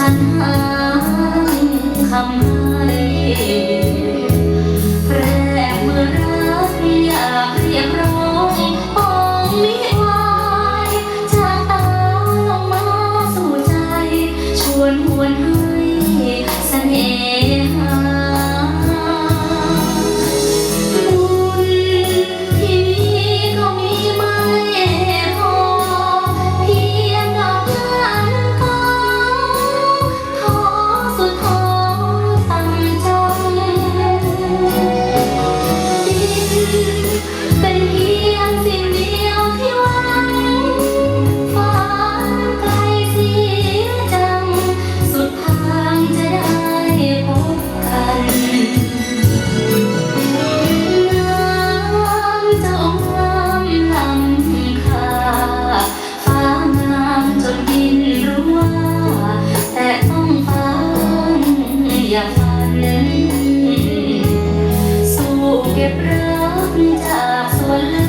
สรรหาคำ สู่เก็บรักจากส่วน